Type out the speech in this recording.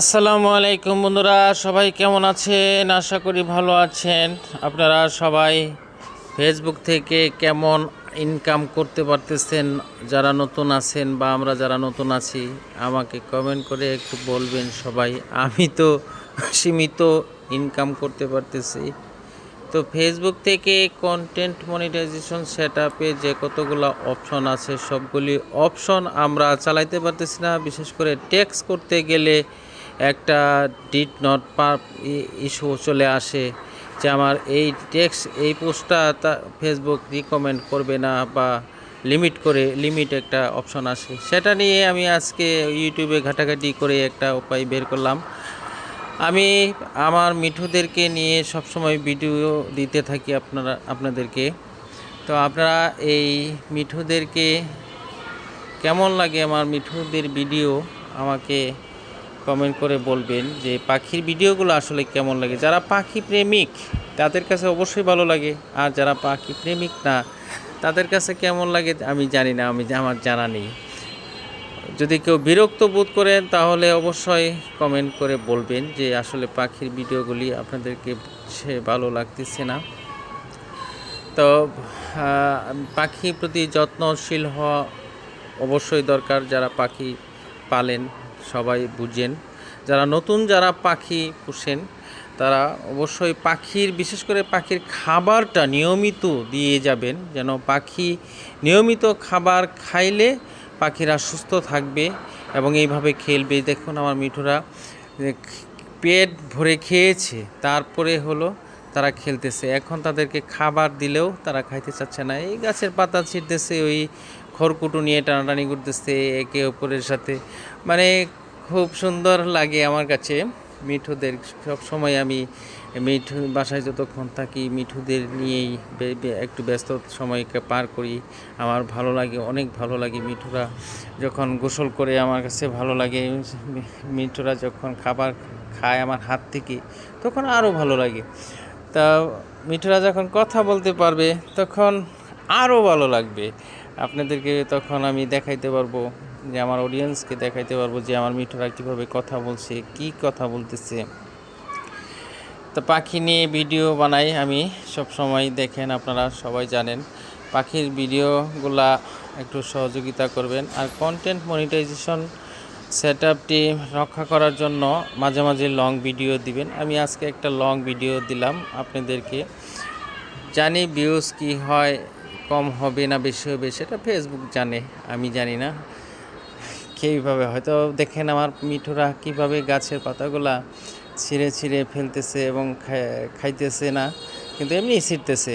আসসালামু আলাইকুম বন্ধুরা, সবাই কেমন আছেন? আশা করি ভালো আছেন। আপনারা সবাই ফেসবুক থেকে কেমন ইনকাম করতে পারতেছেন? যারা নতুন আছেন বা আমরা যারা নতুন আছি, আমাকে কমেন্ট করে একটু বলবেন সবাই। আমি তো সীমিত ইনকাম করতে পারতেছি। তো ফেসবুক থেকে কন্টেন্ট মনিটাইজেশন সেট আপে যে কতগুলো অপশন আছে, সবগুলি অপশন আমরা চালাইতে পারতেছি না। বিশেষ করে ট্যাক্স করতে গেলে একটা ডিট নট পার ইস্যু চলে আসে যে আমার এই ট্যাক্স এই পোস্টটা তা ফেসবুক রিকমেন্ড করবে না বা লিমিট করে লিমিট একটা অপশন আসে। সেটা নিয়ে আমি আজকে ইউটিউবে ঘাটাঘাটি করে একটা উপায় বের করলাম। আমি আমার মিঠুদেরকে নিয়ে সবসময় ভিডিও দিতে থাকি আপনারা, আপনাদেরকে। তো আপনারা এই মিঠুদেরকে কেমন লাগে আমার মিঠুদের ভিডিও আমাকে কমেন্ট করে বলবেন যে পাখির ভিডিওগুলো আসলে কেমন লাগে। যারা পাখি প্রেমিক, তাদের কাছে অবশ্যই ভালো লাগে। আর যারা পাখি প্রেমিক না, তাদের কাছে কেমন লাগে আমি জানি না, আমি আমার জানা নেই। যদি কেউ বিরক্ত বোধ করেন, তাহলে অবশ্যই কমেন্ট করে বলবেন যে আসলে পাখির ভিডিওগুলি আপনাদেরকে সে ভালো লাগতেছে না। তো পাখির প্রতি যত্নশীল হওয়া অবশ্যই দরকার যারা পাখি পালেন। সবাই বুঝেন। যারা নতুন, যারা পাখি পুষেন, তারা অবশ্যই পাখির, বিশেষ করে পাখির খাবারটা নিয়মিত দিয়ে যাবেন, যেন পাখি নিয়মিত খাবার খাইলে পাখিরা সুস্থ থাকবে এবং এইভাবে খেলবে। দেখুন আমার মিঠুরা পেট ভরে খেয়েছে, তারপরে হলো তারা খেলতেছে। এখন তাদেরকে খাবার দিলেও তারা খাইতে চাচ্ছে না। এই গাছের পাতা ছিঁড়তেছে, ওই খড়কুটো নিয়ে টানাটানি করতেছে, একে অপরের সাথে। মানে খুব সুন্দর লাগে আমার কাছে মিঠুদের। সব সময় আমি মিঠু বাসায় যতক্ষণ থাকি মিঠুদের নিয়েই একটু ব্যস্ত সময়কে পার করি। আমার ভালো লাগে, অনেক ভালো লাগে মিঠুরা। যখন গোসল করে আমার কাছে ভালো লাগে মিঠুরা যখন খাবার খায় আমার হাত থেকে, তখন আরও ভালো লাগে। তা মিঠুরা যখন কথা বলতে পারবে, তখন আরও ভালো লাগবে। আপনাদেরকে তখন আমি দেখাইতে পারব যে আমার অডিয়েন্সকে দেখাইতে পারব যে আমার মিঠুরা কীভাবে কথা বলছে, কি কথা বলতেছে। তো পাখি নিয়ে ভিডিও বানাই আমি, সব সময় দেখেন আপনারা সবাই জানেন। পাখির ভিডিওগুলা একটু সহযোগিতা করবেন আর কন্টেন্ট মনিটাইজেশন সেট আপটি রক্ষা করার জন্য মাঝে মাঝে লং ভিডিও দিবেন। আমি আজকে একটা লং ভিডিও দিলাম আপনাদেরকে। জানি ভিউজ কি হয় কম হবে না বেশি হবে সেটা ফেসবুক জানে, আমি জানি না। কীভাবে? হয়তো দেখেন আমার মিঠুরা কীভাবে গাছের পাতাগুলা ছিঁড়ে ছিঁড়ে ফেলতেছে এবং খাইতেছে না, কিন্তু এমনি ছিঁড়তেছে।